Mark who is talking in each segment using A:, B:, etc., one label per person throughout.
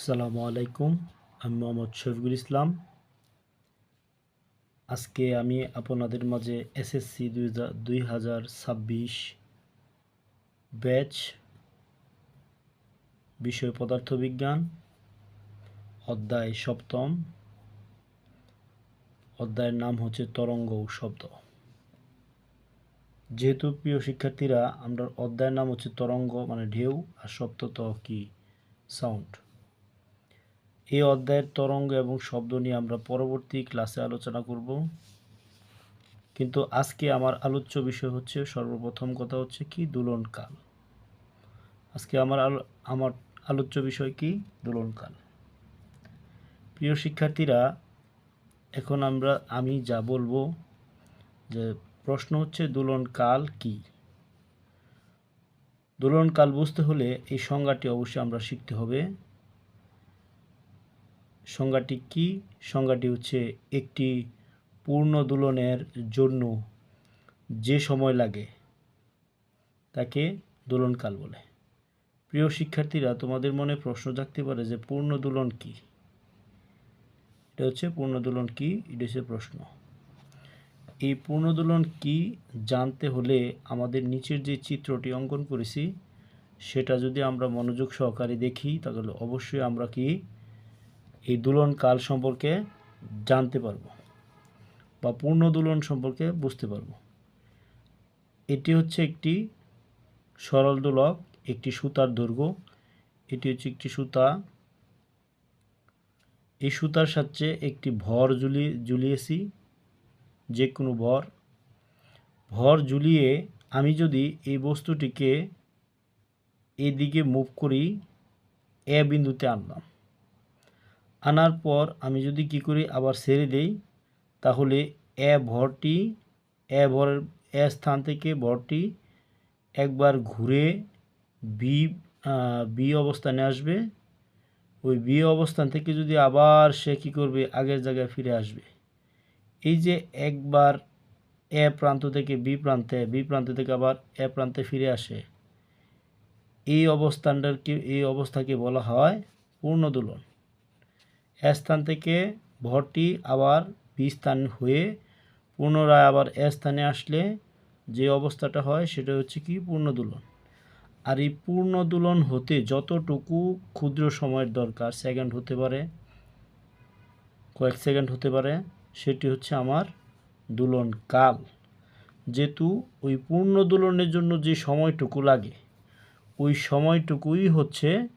A: আসসালামু আলাইকুম, আমি মোহাম্মদ শফিকুল ইসলাম। আজকে আমি আপনাদের মাঝে এসএসসি দুই হাজার ছাব্বিশ ব্যাচ বিষয় পদার্থবিজ্ঞান অধ্যায় সপ্তম। অধ্যায়ের নাম হচ্ছে তরঙ্গ শব্দ। যেহেতু প্রিয় শিক্ষার্থীরা, আমরা অধ্যায়ের নাম হচ্ছে তরঙ্গ মানে ঢেউ আর শব্দ তো কি? সাউন্ড। এই অধ্যায়ের তরঙ্গ এবং শব্দ নিয়ে আমরা পরবর্তী ক্লাসে আলোচনা করব। কিন্তু আজকে আমার আলোচ্য বিষয় হচ্ছে, সর্বপ্রথম কথা হচ্ছে কি? দোলনকাল। আজকে আমার আমার আলোচ্য বিষয় কি? দোলনকাল। প্রিয় শিক্ষার্থীরা, এখন আমরা, আমি যা বলব যে প্রশ্ন হচ্ছে, দোলনকাল কি? দোলনকাল বুঝতে হলে এই সংজ্ঞাটি অবশ্যই আমরা শিখতে হবে। সংজ্ঞাটি কি? সংজ্ঞাটি হচ্ছে একটি পূর্ণ দোলনের জন্য যে সময় লাগে, তাকে দোলনকাল বলে। প্রিয় শিক্ষার্থীরা, তোমাদের মনে প্রশ্ন থাকতে পারে যে পূর্ণ দোলন কি? এটা হচ্ছে পূর্ণ দোলন কি? এটা হচ্ছে প্রশ্ন। এই পূর্ণ দোলন কি জানতে হলে আমাদের নিচের যে চিত্রটি অঙ্কন করেছি, সেটা যদি আমরা মনোযোগ সহকারে দেখি, তাহলে অবশ্যই আমরা কি এই দোলন কাল সম্পর্কে জানতে পারব বা পূর্ণ দোলন সম্পর্কে বুঝতে পারব। এটি হচ্ছে একটি সরল দোলক, একটি সুতার দৈর্ঘ্য এটি হচ্ছে একটি সুতা। এই সুতার সাথে একটি ভর ঝুলিয়ে ঝুলিয়েছি যে কোনো ভর। ভর ঝুলিয়ে আমি যদি এই বস্তুটিকে এদিকে মুভ করি, এ বিন্দুতে আনলাম। আনার পর আমি যদি কি করি, আবার ছেড়ে দেই, তাহলে এ ভরটি, এ ভরের এ স্থান থেকে ভরটি একবার ঘুরে বি বি অবস্থানে আসবে। ওই বি অবস্থান থেকে যদি আবার সে কী করবে, আগের জায়গায় ফিরে আসবে। এই যে একবার এ প্রান্ত থেকে বি প্রান্তে, বি প্রান্ত থেকে আবার এ প্রান্তে ফিরে আসে, এই অবস্থানটাকে এই অবস্থাকে বলা হয় পূর্ণ দোলন স্থান থেকে ভরটি আবার বি স্থান হয়ে পুনরায় আবার স্থানে আসলে যে অবস্থাটা হয় সেটা হচ্ছে কি পূর্ণ দোলন আর এই পূর্ণ দোলন হতে যতটুকু ক্ষুদ্র সময়ের দরকার সেকেন্ড হতে পারে, কয়েক সেকেন্ড হতে পারে, সেটি হচ্ছে আমার দোলন কাল। যেহেতু ওই পূর্ণ দোলনের জন্য যে সময়টুকু লাগে, ওই সময়টুকুই হচ্ছে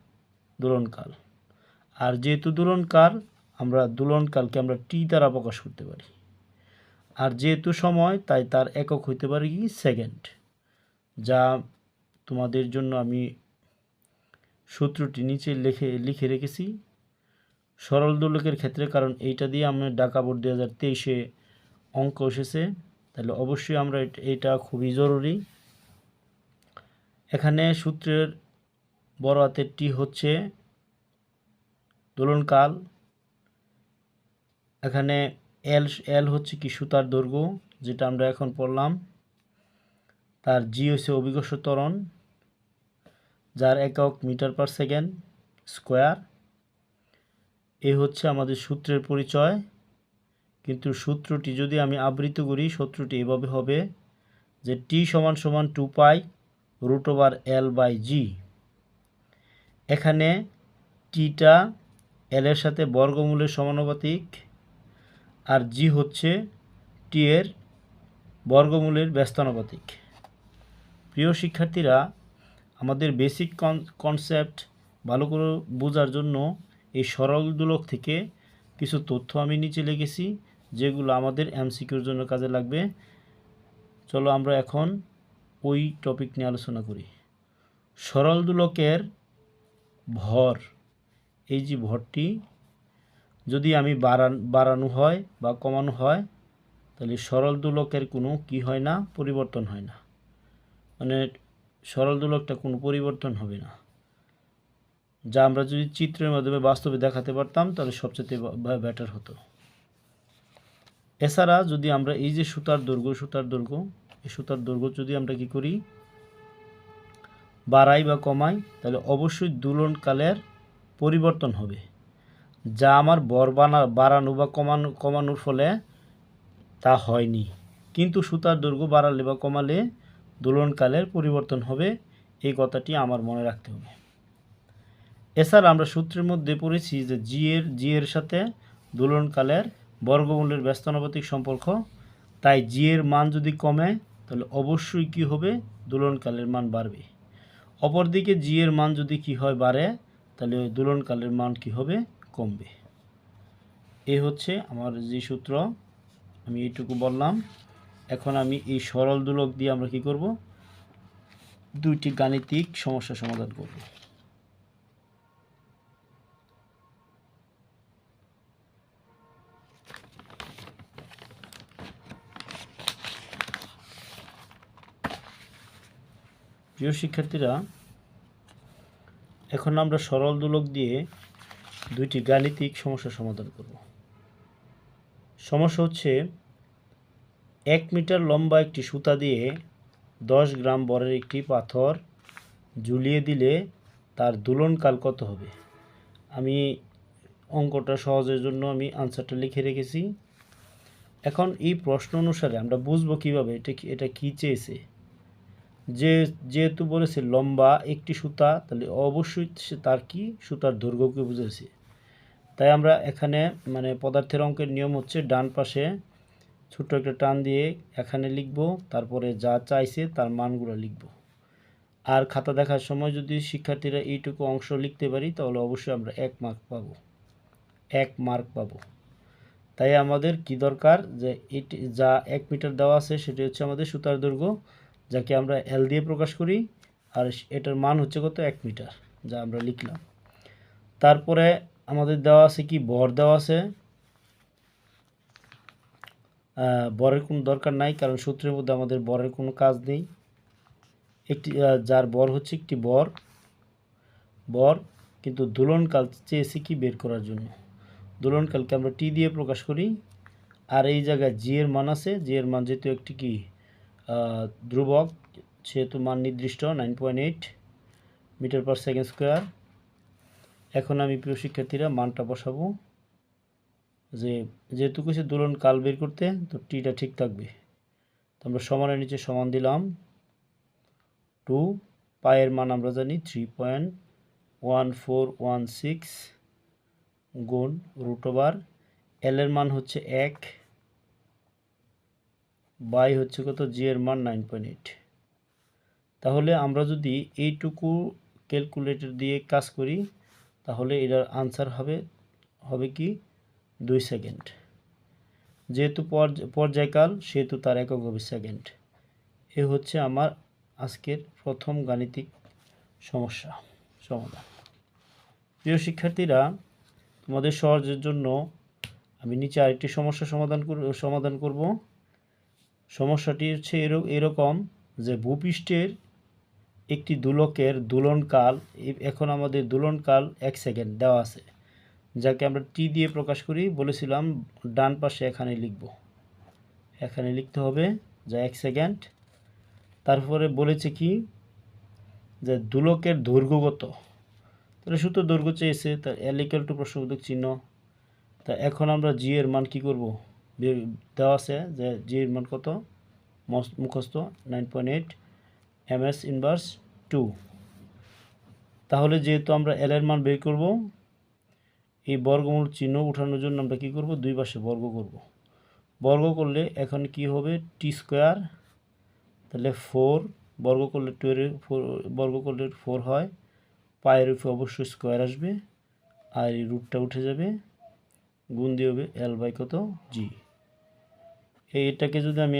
A: দোলনকাল আর যেহেতু দোলনকাল, আমরা দোলনকালকে আমরা টি দ্বারা প্রকাশ করতে পারি। আর যেহেতু সময়, তাই তার একক হইতে পারে কি? সেকেন্ড। যা তোমাদের জন্য আমি সূত্রটি নিচে লিখে লিখে রেখেছি। সরল দোলকের ক্ষেত্রে, কারণ এইটা দিয়ে আমি ডাকা বোর্ড দু হাজার তেইশে অঙ্ক এসেছে, তাহলে অবশ্যই আমরা এটা খুবই জরুরি। এখানে সূত্রের বড় হাতের টি হচ্ছে দোলনকাল এখানে এল এল হচ্ছে কি সুতার দৈর্ঘ্য, যেটা আমরা এখন পড়লাম। তার জি হচ্ছে অভিকর্ষ ত্বরণ, যার একক মিটার পার সেকেন্ড স্কোয়ার। এ হচ্ছে আমাদের সূত্রের পরিচয়, কিন্তু সূত্রটি যদি আমি আবৃত করি, সূত্রটি এভাবে হবে যে টি সমান সমান two pi root over L by g এখানে টিটা এলের সাথে বর্গমূলের সমানুপাতিক, আর জি হচ্ছে টি এর বর্গমূলের ব্যস্তানুপাতিক। প্রিয় শিক্ষার্থীরা, আমাদের বেসিক কনসেপ্ট ভালো করে বোঝার জন্য এই সরল দোলক থেকে কিছু তথ্য আমি নিচে লিখেছি, যেগুলো আমাদের এমসিকিউর জন্য কাজে লাগবে। চলো আমরা এখন ওই টপিক নিয়ে আলোচনা করি। সরল দোলকের ভর। এই যে ভরটি, যদি আমি বাড়ান, বাড়ানো হয় বা কমানো হয়, তাহলে সরল দোলকের কোনো কি হয় না, পরিবর্তন হয় না। মানে সরল দোলকটা কোনো পরিবর্তন হবে না। যা আমরা যদি চিত্রের মাধ্যমে বাস্তবে দেখাতে পারতাম, তাহলে সবচেয়ে বেটার হতো। এছাড়া যদি আমরা এই যে সুতার দৈর্ঘ্য সুতার দৈর্ঘ্য, এই সুতার দৈর্ঘ্য যদি আমরা কি করি, বাড়াই বা কমাই, তাহলে অবশ্যই দোলনকালের পরিবর্তন হবে। যা আমার বর বানা, বাড়ানো বা কমানো, কমানোর ফলে তা হয়নি। কিন্তু সুতার দৈর্ঘ্য বাড়ালে বা কমালে দোলনকালের পরিবর্তন হবে, এই কথাটি আমার মনে রাখতে হবে। এছাড়া আমরা সূত্রের মধ্যে পড়েছি যে জি এর জি এর সাথে দোলনকালের বর্গমূলের ব্যস্তানুপাতিক সম্পর্ক। তাই জি এর মান যদি কমে, তাহলে অবশ্যই কি হবে? দোলনকালের মান বাড়বে। অপরদিকে জি এর মান যদি কি হয়, বাড়ে তাহলে ওই দোলনকালের মান কি হবে? কমবে। এ হচ্ছে আমার যে সূত্র, আমি এইটুকু বললাম। এখন আমি এই সরল দোলক দিয়ে আমরা কি করব? দুইটি গাণিতিক সমস্যা সমাধান করব। প্রিয় শিক্ষার্থীরা এখন আমরা সরল দোলক দিয়ে দুইটি গাণিতিক সমস্যা সমাধান করব। সমস্যা হচ্ছে, এক মিটার লম্বা একটি সুতা দিয়ে দশ গ্রাম বরের একটি পাথর ঝুলিয়ে দিলে তার দোলনকাল কত হবে? আমি অঙ্কটা সহজের জন্য আমি আনসারটা লিখে রেখেছি। এখন এই প্রশ্ন অনুসারে আমরা বুঝব কীভাবে এটা এটা কী চেয়েছে। যে যেহেতু বলেছে লম্বা একটি সুতা, তাহলে অবশ্যই সে তার কি? সুতার দৈর্ঘ্যকে বুঝেছে। তাই আমরা এখানে মানে পদার্থের অঙ্কের নিয়ম হচ্ছে ডান পাশে ছোট্ট একটা টান দিয়ে এখানে লিখব, তারপরে যা চাইছে তার মানগুলো লিখব। আর খাতা দেখার সময় যদি শিক্ষার্থীরা এইটুকু অংশ লিখতে পারি, তাহলে অবশ্যই আমরা এক মার্ক পাবো। এক মার্ক পাব। তাই আমাদের কি দরকার? যে এটি, যা এক মিটার দেওয়া আছে, সেটি হচ্ছে আমাদের সুতার দৈর্ঘ্য। যাকে আমরা এল দিয়ে প্রকাশ করি, আর এটার মান হচ্ছে কত? এক মিটার, যা আমরা লিখলাম। তারপরে আমাদের দেওয়া আছে কি? বর দেওয়া আছে। বরের কোনো দরকার নাই, কারণ সূত্রের মধ্যে আমাদের বরের কোনো কাজ নেই। একটি যার বর হচ্ছে একটি বর। বর কিন্তু দোলনকাল চেয়েছি কি বের করার জন্য? দোলনকালকে আমরা টি দিয়ে প্রকাশ করি। আর এই জায়গায় জি এর মান আছে। জি এর মান যেহেতু একটি কি? ধ্রুবক সেহেতু মান নির্দিষ্ট nine point eight metre per second square এখন আমি প্রিয় শিক্ষার্থীরা মানটা বসাবো। যে যেহেতু কিছু দোলন কাল বের করতে, তো টিটা ঠিক থাকবে। তো আমরা সমানের নিচে সমান দিলাম টু পায়ের মান আমরা জানি three point one four one six গুণ রুট ওভার এলের মান হচ্ছে এক। বাই হচ্ছে কত জি এর মান নাইন পয়েন্ট এইট। তাহলে আমরা যদি এইটুকু ক্যালকুলেটর দিয়ে কাজ করি, তাহলে এটার আনসার হবে হবে কি দুই সেকেন্ড। যেহেতু পর্য- পর্যায়কাল, সেহেতু তার একক হবে সেকেন্ড। এ হচ্ছে আমার আজকের প্রথম গাণিতিক সমস্যা, সমাধান। প্রিয় শিক্ষার্থীরা, তোমাদের সহজের জন্য আমি নিচে আরেকটি সমস্যা সমাধান সমাধান করব। সমস্যাটি হচ্ছে এর- এরকম যে ভূপৃষ্ঠের একটি দুলকের দুলনকাল এখন আমাদের দুলনকাল এক সেকেন্ড দেওয়া আছে। যাকে আমরা টি দিয়ে প্রকাশ করি, বলেছিলাম ডান পাশে এখানে লিখব। এখানে লিখতে হবে যা এক সেকেন্ড। তারপরে বলেছে কি? যে দুলকের দৈর্ঘ্যগত। তাহলে শুধু দৈর্ঘ্য চেয়েছে তার এলিক্যাল টু প্রশ্নবোধক চিহ্ন। তা এখন আমরা জি এর মান কি করব? দেওয়া আছে যে জি এর মান কত? মুখস্থ nine point eight, M S inverse two. তাহলে যেহেতু আমরা এল এর মান বের করব, এই বর্গমূল চিহ্ন উঠানোর জন্য আমরা কি করব? দুই পাশে বর্গ করব। বর্গ করলে এখন কি হবে? টি স্কোয়ার তাহলে ফোর বর্গ করলে টু এর ফোর বর্গ করলে ফোর হয়। পায়ের উপরে অবশ্যই স্কোয়ার আসবে, আর এই রুটটা উঠে যাবে। গুণ দিয়ে হবে এল বাই কত? জি এইটাকে যদি আমি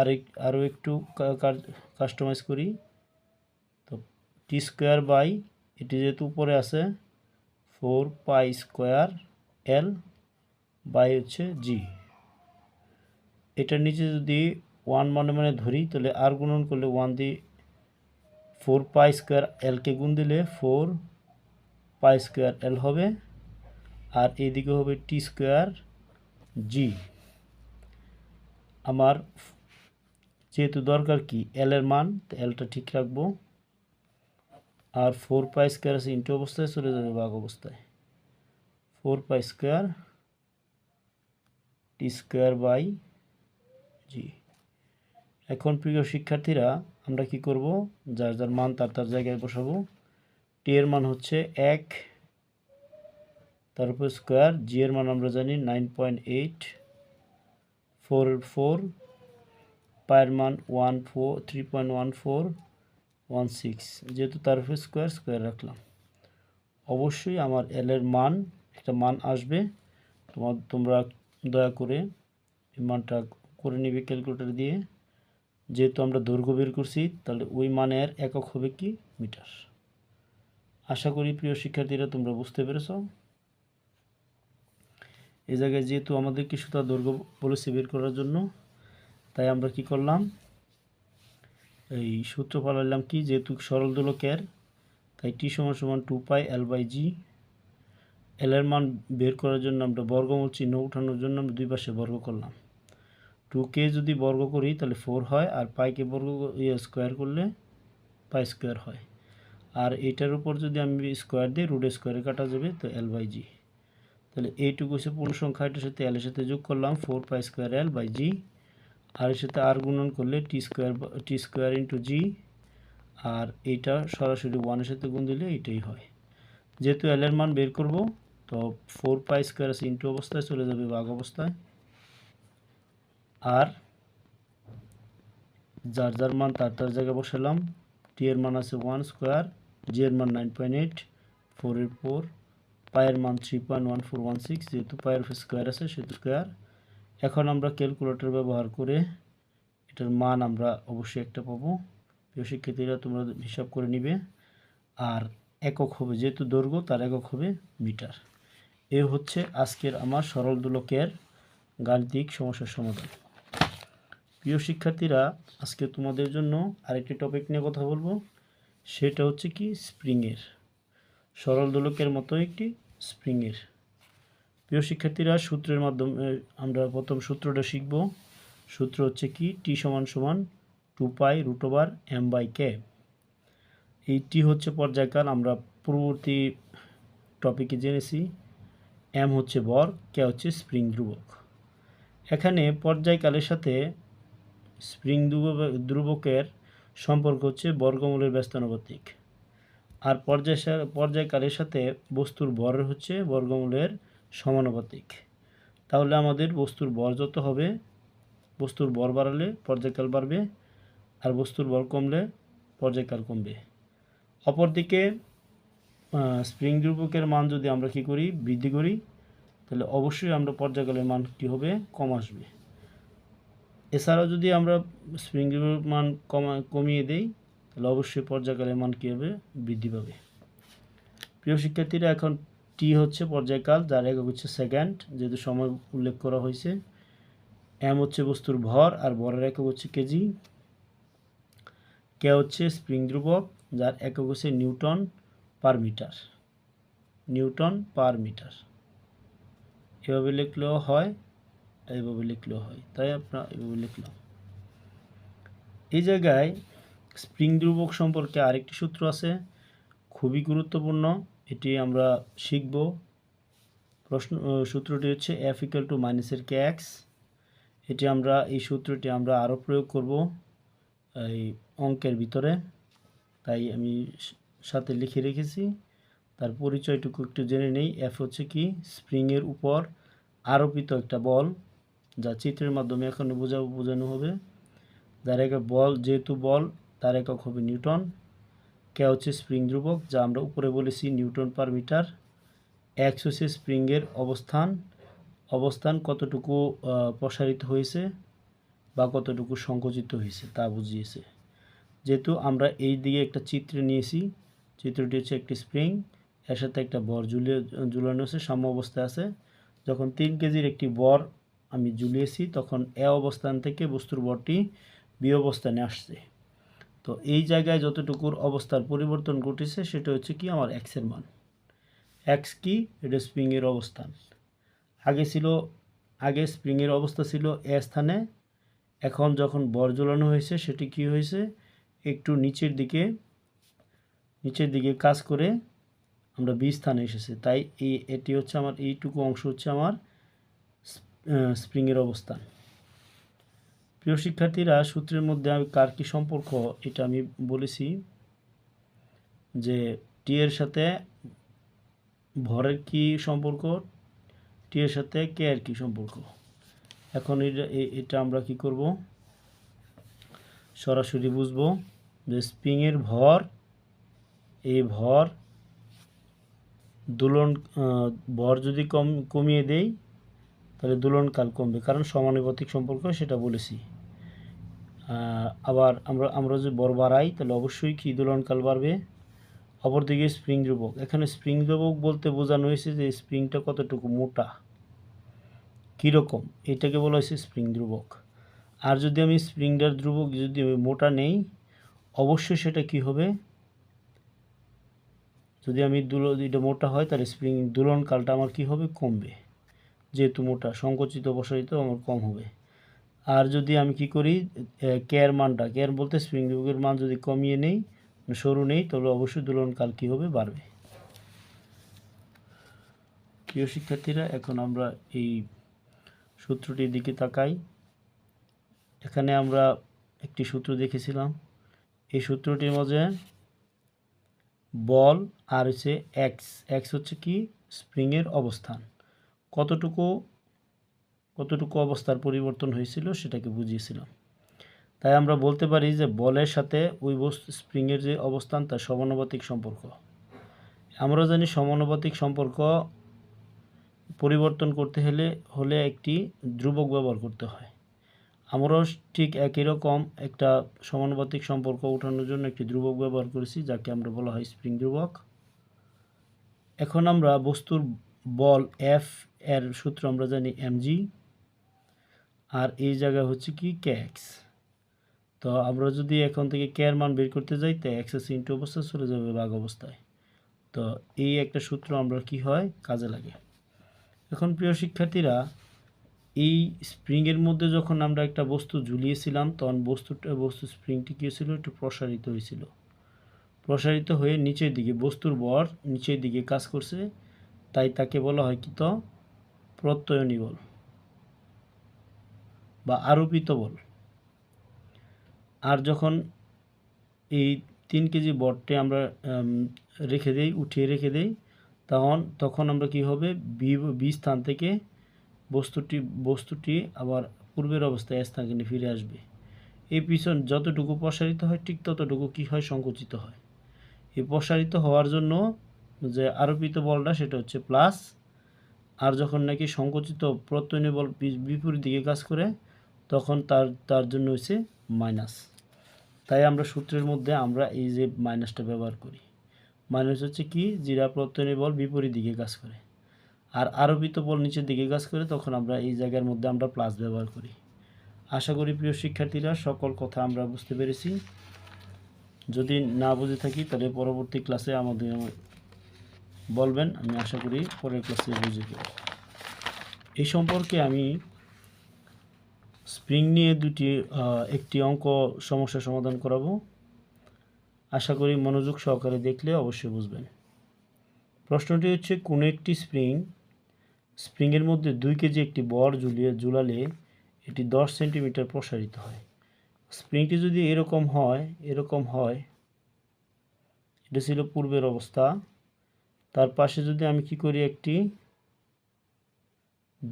A: আরেক আরও একটু কাস্টমাইজ করি, তো টি স্কোয়ার বাই এটি যেহেতু উপরে আছে four pi square L by হচ্ছে জি এটার নিচে যদি ওয়ান মানে মানে ধরি, তাহলে আর গুণন করলে ওয়ান দিয়ে ফোর পাই স্কোয়ার এলকে গুণ দিলে ফোর পাই স্কোয়ার এল হবে, আর এইদিকে হবে টি স্কোয়ার জি আমার যেহেতু দরকার কি এল এর মান, তো এলটা ঠিক রাখব। আর ফোর পাই স্কোয়ার আছে ইন্টু অবস্থায় চলে যাবে বাঘ অবস্থায়। Four pi square T square by g এখন প্রিয় শিক্ষার্থীরা, আমরা কি করব? যার যার মান তার তার জায়গায় বসাবো। টি এর মান হচ্ছে এক, তার উপর স্কোয়ার জি এর মান আমরা জানি nine point eight four four, পায়ের মান one four, three point one four, one six. যেহেতু তার উপর স্কোয়ার স্কোয়ার রাখলাম। অবশ্যই আমার এল এর মান, একটা মান আসবে। তোমার, তোমরা দয়া করে এই মানটা করে নিবে ক্যালকুলেটর দিয়ে। যেহেতু আমরা দৈর্ঘ্য বের করছি, তাহলে ওই মানের একক হবে কি? মিটার। আশা করি প্রিয় শিক্ষার্থীরা তোমরা বুঝতে পেরেছ। এই জায়গায় যেহেতু আমাদেরকে সুতা দৈর্ঘ্য বলেছে বের করার জন্য, তাই আমরা কি করলাম? এই সূত্র পালাইলাম কি? যেহেতু সরল দোলকের তাই টি সমান সমান টু পাই এল বাই জি এল এর মান বের করার জন্য আমরা বর্গমূল চিহ্ন উঠানোর জন্য আমরা দুই পাশে বর্গ করলাম। টু কে যদি বর্গ করি, তাহলে ফোর হয়, আর পাইকে বর্গ ইয়ে স্কোয়ার করলে পাই স্কোয়ার হয়। আর এটার উপর যদি আমি স্কোয়ার দিই রুট স্কোয়ারে কাটা যাবে, তো এল বাই জি তাহলে এইটুকু হচ্ছে পূর্ণ সংখ্যা এটার সাথে এলের সাথে যোগ করলাম four pi square L by g আর এর সাথে আর গুণন করলে T square T square into g আর এইটা সরাসরি ওয়ানের সাথে গুণ দিলে এইটাই হয়। যেহেতু এলের মান বের করব, তো ফোর পাই স্কোয়ার আছে ইন্টু অবস্থায় চলে যাবে বাঘ অবস্থায়। আর যার যার মান তার তার জায়গায় বসালাম টি এর মান আছে ওয়ান স্কোয়ার জি এর মান নাইন পয়েন্ট এইট ফোরের ফোর পায়ের মান three point one four one six যেহেতু পায়ের স্কোয়ার আছে, সেহেতু স্কোয়ার এখন আমরা ক্যালকুলেটর ব্যবহার করে এটার মান আমরা অবশ্যই একটা পাবো। প্রিয় শিক্ষার্থীরা, তোমরা হিসাব করে নিবে। আর একক হবে যেহেতু দৈর্ঘ্য, তার একক হবে মিটার। এ হচ্ছে আজকের আমার সরল দোলকের গাণিতিক সমস্যার সমাধান। প্রিয় শিক্ষার্থীরা, আজকে তোমাদের জন্য আরেকটি টপিক নিয়ে কথা বলব। সেটা হচ্ছে কি? স্প্রিংয়ের সরল দোলকের মতো একটি স্প্রিংয়ের। প্রিয় শিক্ষার্থীরা, সূত্রের মাধ্যমে, আমরা প্রথম সূত্রটা শিখব। সূত্র হচ্ছে কি? টি সমান সমান two pi root over m by k. এই টি হচ্ছে পর্যায়কাল, আমরা পূর্ববর্তী টপিকে জেনেছি। এম হচ্ছে বর, কে হচ্ছে স্প্রিং ধ্রুবক। এখানে পর্যায়কালের সাথে স্প্রিং ধ্রুবক ধ্রুবকের সম্পর্ক হচ্ছে বর্গমূলের ব্যস্তানুপাতিক। আর পর্যায় পর্যায়কালের সাথে বস্তুর ভরের হচ্ছে বর্গমূলের সমানুপাতিক। তাহলে আমাদের বস্তুর বর যত হবে, বস্তুর বর বাড়ালে পর্যায়কাল বাড়বে আর বস্তুর বর কমলে পর্যায়কাল কমবে। অপরদিকে স্প্রিং ধ্রুবকের মান যদি আমরা কি করি, বৃদ্ধি করি, তাহলে অবশ্যই আমরা পর্যায়কালের মান কী হবে? কম আসবে। এছাড়াও যদি আমরা স্প্রিং ধ্রুবকের মান কমা, কমিয়ে দেই তাহলে অবশ্যই পর্যায়কালের মান কী হবে? বৃদ্ধি পাবে। প্রিয় শিক্ষার্থীরা, এখন টি হচ্ছে পর্যায়কাল, যার একক হচ্ছে সেকেন্ড যেহেতু সময় উল্লেখ করা হয়েছে। এম হচ্ছে বস্তুর ভর, আর ভরের একক হচ্ছে কেজি কে হচ্ছে স্প্রিং ধ্রুবক, যার একক হচ্ছে newton per metre. Newton per metre. এভাবে লিখলেও হয় এইভাবে লিখলেও হয়। তাই আপনার এভাবে লিখলাম। এই জায়গায় স্প্রিং ধ্রুবক সম্পর্কে আরেকটি সূত্র আছে, খুবই গুরুত্বপূর্ণ, এটি আমরা শিখব। প্রশ্ন সূত্রটি হচ্ছে এফ ইকাল টু মাইনাসের কে এক্স এটি আমরা, এই সূত্রটি আমরা আরও প্রয়োগ করব, এই অঙ্কের ভিতরে। তাই আমি সাথে লিখে রেখেছি। তার পরিচয়টুকু একটু জেনে নেই। এফ হচ্ছে কি? স্প্রিংয়ের উপর আরোপিত একটা বল, যা চিত্রের মাধ্যমে এখন বোঝা, বোঝানো হবে। যার একক বল, যেহেতু বল তার একক হবে নিউটন। কে হচ্ছে স্প্রিং ধ্রুবক, যা আমরা উপরে বলেছি নিউটন পার মিটার। এক্স হচ্ছে স্প্রিংয়ের অবস্থান। অবস্থান কতটুকু প্রসারিত হয়েছে বা কতটুকু সংকুচিত হয়েছে তা বুঝিয়েছে। যেহেতু আমরা এই দিকে একটা চিত্র নিয়েছি, চিত্রটি হচ্ছে একটি স্প্রিং, এর সাথে একটা বর ঝুলিয়ে ঝুলানো আছে, সাম্য অবস্থায় আছে। যখন তিন কেজির একটি বর আমি ঝুলিয়েছি, তখন এ অবস্থান থেকে বস্তুর বরটি বি অবস্থানে আসছে। তো এই জায়গায় যতটুকুর অবস্থার পরিবর্তন ঘটেছে, সেটা হচ্ছে কি আমার এক্সের মান। এক্স কি? এটা স্প্রিংয়ের অবস্থান। আগে ছিল, আগে স্প্রিংয়ের অবস্থা ছিল এ স্থানে। এখন যখন বর ঝোলানো হয়েছে, সেটি কি হয়েছে? একটু নিচের দিকে নিচের দিকে কাজ করে আমরা বি স্থানে এসেছে। তাই এই, এটি হচ্ছে আমার, এইটুকু অংশ হচ্ছে আমার স্প্রিংয়ের অবস্থান। প্রিয় শিক্ষার্থীরা, সূত্রের মধ্যে আমি কার কী সম্পর্ক এটা আমি বলেছি যে টি এর সাথে ভরের কি সম্পর্ক, টি এর সাথে কে এর কি সম্পর্ক। এখন এটা এটা আমরা কি করব? সরাসরি বুঝব যে স্প্রিংয়ের ভর এই ভর দোলন ভর যদি কম, কমিয়ে দেই, তাহলে দোলনকাল কমবে। কারণ সমানুপাতিক সম্পর্ক, সেটা বলেছি। আবার আমরা আমরা যদি বর বাড়াই, তাহলে অবশ্যই কি দোলনকাল বাড়বে? অপরদিকে স্প্রিং ধ্রুবক। এখানে স্প্রিং ধ্রুবক বলতে বোঝানো হয়েছে যে স্প্রিংটা কতটুকু মোটা, কীরকম, এটাকে বলা হয়েছে স্প্রিং ধ্রুবক। আর যদি আমি স্প্রিংটার ধ্রুবক যদি আমি মোটা নেই, অবশ্যই সেটা কি হবে? যদি আমি দুলো এটা মোটা হয়, তাহলে স্প্রিং দোলনকালটা আমার কি হবে? কমবে। যেহেতু মোটা, সংকুচিত অপসারিত আমার কম হবে। আর যদি আমি কি করি কেয়ার মানটা কেয়ার বলতে স্প্রিং ধ্রুবকের মান যদি কমিয়ে নেই সরু নেই, তাহলে অবশ্যই দোলনকাল কী হবে? বাড়বে। প্রিয় শিক্ষার্থীরা, এখন আমরা এই সূত্রটির দিকে তাকাই। এখানে আমরা একটি সূত্র দেখেছিলাম। এই সূত্রটির মধ্যে বল আর হচ্ছে এক্স এক্স হচ্ছে কি? স্প্রিংয়ের অবস্থান। কতটুকু কতটুকু অবস্থার পরিবর্তন হয়েছিল সেটাকে বুঝিয়েছিলাম। তাই আমরা বলতে পারি যে বলের সাথে ওই বস্তু স্প্রিংয়ের যে অবস্থান, তার সমানুপাতিক সম্পর্ক। আমরা জানি সমানুপাতিক সম্পর্ক পরিবর্তন করতে হলে হলে একটি ধ্রুবক ব্যবহার করতে হয়। আমরাও ঠিক একই রকম একটা সমানুপাতিক সম্পর্ক উঠানোর জন্য একটি ধ্রুবক ব্যবহার করেছি, যাকে আমরা বলা হয় স্প্রিং ধ্রুবক। এখন আমরা বস্তুর বল এফ এর সূত্র আমরা জানি এমজি আর এই জায়গা হচ্ছে কি কে এক্স তো আমরা যদি এখন থেকে কে এর মান বের করতে যাই, তো এস ইন্টু অবস্থায় চলে যাবে বাঘ অবস্থায়। তো এই একটা সূত্র আমরা কি হয়? কাজে লাগে। এখন প্রিয় শিক্ষার্থীরা, এই স্প্রিংয়ের মধ্যে যখন আমরা একটা বস্তু ঝুলিয়েছিলাম, তখন বস্তুটা, বস্তু স্প্রিংটি কী ছিল একটু প্রসারিত হয়েছিল। প্রসারিত হয়ে নিচের দিকে, বস্তুর বর নিচের দিকে কাজ করছে। তাই তাকে বলা হয় কি তো? প্রত্যয়নী বল। বা আরোপিত বল। আর যখন এই তিন কেজি বটটি আমরা রেখে দেই, উঠিয়ে রেখে দেই, তখন তখন আমরা কি হবে? বি স্থান থেকে বস্তুটি বস্তুটি আবার পূর্বের অবস্থায় স্থানে ফিরে আসবে। এই পিছন যতটুকু প্রসারিত হয়, ঠিক ততটুকু কি হয়? সংকুচিত হয়। এই প্রসারিত হওয়ার জন্য যে আরোপিত বলটা, সেটা হচ্ছে প্লাস। আর যখন নাকি সংকুচিত প্রত্যয়নী বল বিপরীত দিকে কাজ করে তখন তার তার জন্য হচ্ছে মাইনাস। তাই আমরা সূত্রের মধ্যে আমরা এই যে মাইনাসটা ব্যবহার করি। মাইনাস হচ্ছে কি? জিরা প্রত্যয়নী বল বিপরীত দিকে কাজ করে। আর আরোপিত বল নিচের দিকে কাজ করে, তখন আমরা এই জায়গার মধ্যে আমরা প্লাস ব্যবহার করি। আশা করি প্রিয় শিক্ষার্থীরা, সকল কথা আমরা বুঝতে পেরেছি। যদি না বুঝে থাকি, তাহলে পরবর্তী ক্লাসে আমাদের বলবেন। আমি আশা করি পরের ক্লাসে বুঝে দেব এই সম্পর্কে আমি স্প্রিং নিয়ে দুটি একটি অঙ্ক সমস্যা সমাধান করাবো। আশা করি মনোযোগ সহকারে দেখলে অবশ্যই বুঝবেন। প্রশ্নটি হচ্ছে, কোনো একটি স্প্রিং, স্প্রিংয়ের মধ্যে দুই কেজি একটি বর ঝুলিয়ে ঝুলালে এটি দশ সেন্টিমিটার প্রসারিত হয়। স্প্রিংটি যদি এরকম হয় এরকম হয়, এটা ছিল পূর্বের অবস্থা। তার পাশে যদি আমি কি করি একটি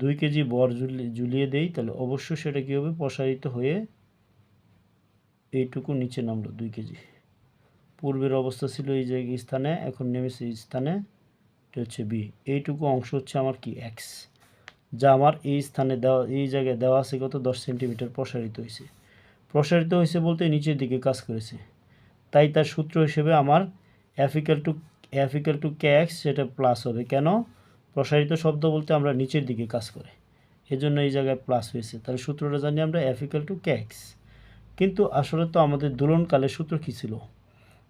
A: দুই কেজি বর ঝুলিয়ে দেই, তাহলে অবশ্যই সেটা কী হবে? প্রসারিত হয়ে এইটুকু নিচে নামলো দুই কেজি। পূর্বের অবস্থা ছিল এই জায়গায় স্থানে, এখন নেমেছে এই স্থানে, এটা হচ্ছে বি। এইটুকু অংশ হচ্ছে আমার কি? এক্স। যা আমার এই স্থানে দেওয়া, এই জায়গায় দেওয়া আছে কত? দশ সেন্টিমিটার প্রসারিত হয়েছে। প্রসারিত হয়েছে বলতে নিচের দিকে কাজ করেছে। তাই তার সূত্র হিসেবে আমার F equal to F equal to k x সেটা প্লাস হবে। কেন? প্রসারিত শব্দ বলতে আমরা নিচের দিকে কাজ করে। এজন্য এই জায়গায় প্লাস হয়েছে। তাহলে সূত্রটা জানি আমরা অ্যাফিক্যাল টু ক্যাক্স কিন্তু আসলে তো আমাদের দোলনকালের সূত্র কী ছিল?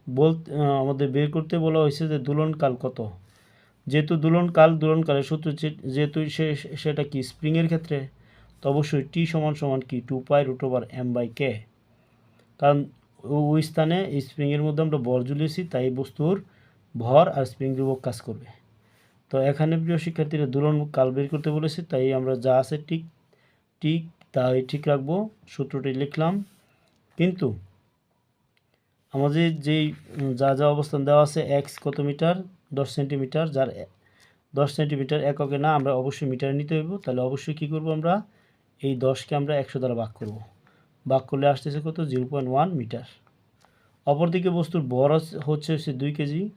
A: বলতে আমাদের বের করতে বলা হয়েছে যে দোলনকাল কত? যেহেতু দোলনকাল, দোলনকালের সূত্র যেহেতু সে সেটা কি স্প্রিংয়ের ক্ষেত্রে? তো অবশ্যই টি সমান সমান কি? Two pi root over m by k কারণ ওই স্থানে স্প্রিংয়ের মধ্যে আমরা বল ঝুলিয়েছি, তাই বস্তুর ভর আর স্প্রিং ধ্রুবক কাজ করবে। তো এখানে প্রিয় শিক্ষার্থীরা দুলন কাল বের করতে বলেছে, তাই আমরা যা আছে ঠিক ঠিক তাই ঠিক রাখব, সূত্রটি লিখলাম। কিন্তু আমাদের যেই যা যা অবস্থান দেওয়া আছে এক্স কত মিটার? দশ সেন্টিমিটার, যার দশ সেন্টিমিটার এককে না, আমরা অবশ্যই মিটারে নিতে হইব। তাহলে অবশ্যই কী করব আমরা? এই দশকে আমরা একশো দ্বারা ভাগ করব। ভাগ করলে আসতেছে কত? Zero point one metre. অপরদিকে বস্তুর হচ্ছে- হচ্ছে হচ্ছে দুই কেজি।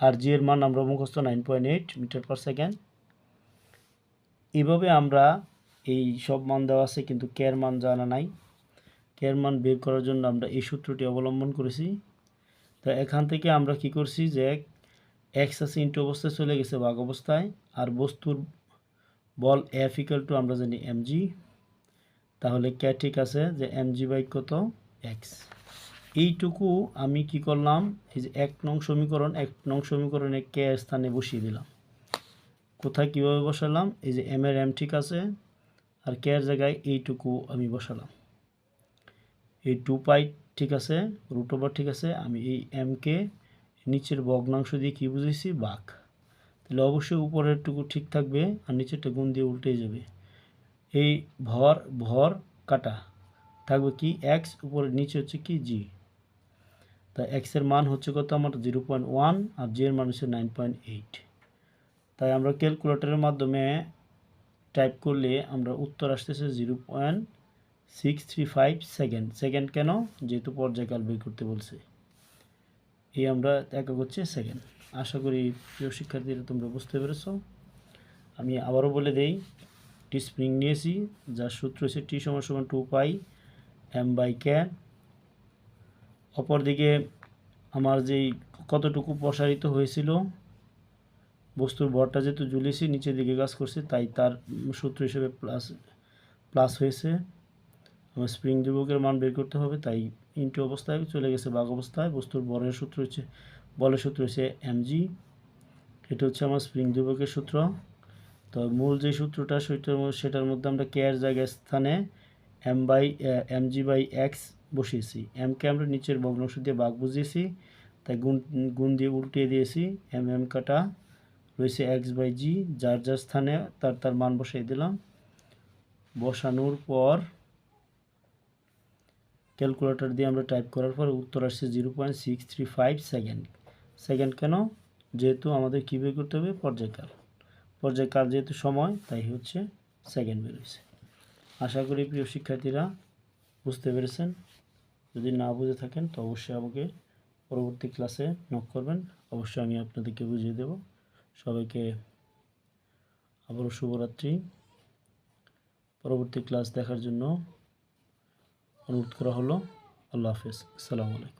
A: আর জি এর মান আমরা মুখস্থ nine point eight metre per second এইভাবে আমরা এই সব মান দেওয়া আছে, কিন্তু কেয়ার মান জানা নাই। কেয়ার মান বের করার জন্য আমরা এই সূত্রটি অবলম্বন করেছি। তো এখান থেকে আমরা কি করছি যে এক্স আছে ইন্টু অবস্থায় চলে গেছে ভাগ অবস্থায়, আর বস্তুর বল এফ ইকাল টু আমরা জানি এমজি তাহলে কে ঠিক আছে যে এমজি বাই কত? এক্স এইটুকু আমি কি করলাম? এই যে এক নং সমীকরণ, এক নং সমীকরণে কে স্থানে বসিয়ে দিলাম। কোথায় কীভাবে বসালাম? এই যে এম এর এম ঠিক আছে, আর কে এর জায়গায় এইটুকু আমি বসালাম। এই টু পাই ঠিক আছে, রুট ওভার ঠিক আছে, আমি এই এমকে নিচের ভগ্নাংশ দিয়ে কী বুঝেছি বাঘ তাহলে অবশ্যই উপরেরটুকু ঠিক থাকবে, আর নিচেরটা গুণ দিয়ে উল্টে যাবে। এই ভর ভর কাটা। থাকবে কি? এক্স উপরে, নিচে হচ্ছে কি? জি তা এক্সের মান হচ্ছে কত আমার? জিরো পয়েন্ট ওয়ান আর জি এর মান হচ্ছে নাইন পয়েন্ট এইট তাই আমরা ক্যালকুলেটরের মাধ্যমে টাইপ করলে আমরা উত্তর আসতেছে zero point six three five second second কেন? যেহেতু পর্যায়কাল বের করতে বলছে। এই আমরা একক হচ্ছে সেকেন্ড আশা করি প্রিয় শিক্ষার্থীরা তোমরা বুঝতে পেরেছ। আমি আবারও বলে দেই টি স্প্রিং নিয়েছি, যার সূত্র হচ্ছে টি সমান সমান two pi m by k অপরদিকে আমার যেই কতটুকু প্রসারিত হয়েছিল, বস্তুর ভরটা যেহেতু ঝুলিয়েছি নিচের দিকে কাজ করছে, তাই তার সূত্র হিসেবে প্লাস প্লাস হয়েছে। আমার স্প্রিং ধ্রুবকের মান বের করতে হবে, তাই ইন্টু অবস্থায় চলে গেছে বাঘ অবস্থায়। বস্তুর বরের সূত্র হচ্ছে, বলের সূত্র হচ্ছে এমজি এটা হচ্ছে আমার স্প্রিং ধ্রুবকের সূত্র। তো মূল যে সূত্রটা, সেটার সেটার মধ্যে আমরা কে এর জায়গায় স্থানে m by mg by x বসিয়েছি। এমকে আমরা নিচের ভগ্নাংশ দিয়ে বাঘ বুঝিয়েছি, তাই গুণ গুণ দিয়ে উল্টিয়ে দিয়েছি। এম এম কাটা রয়েছে এক্স বাই জি যার যার স্থানে তার তার মান বসাই দিলাম। বসানোর পর ক্যালকুলেটর দিয়ে আমরা টাইপ করার পর উত্তর আসছে zero point six three five second second কেন? যেহেতু আমাদের কী বের করতে হবে? পর্যায়কাল। পর্যায়কাল যেহেতু সময়, তাই হচ্ছে সেকেন্ড বেরোচ্ছে আশা করি প্রিয় শিক্ষার্থীরা বুঝতে পেরেছেন। যদি না বুঝে থাকেন, তো অবশ্যই আমাকে পরবর্তী ক্লাসে নক করবেন। অবশ্যই আমি আপনাদেরকে বুঝিয়ে দেব। সবাইকে আবারও শুভরাত্রি। পরবর্তী ক্লাস দেখার জন্য অনুরোধ করা হলো। আল্লাহ হাফিজ। আসসালামু আলাইকুম।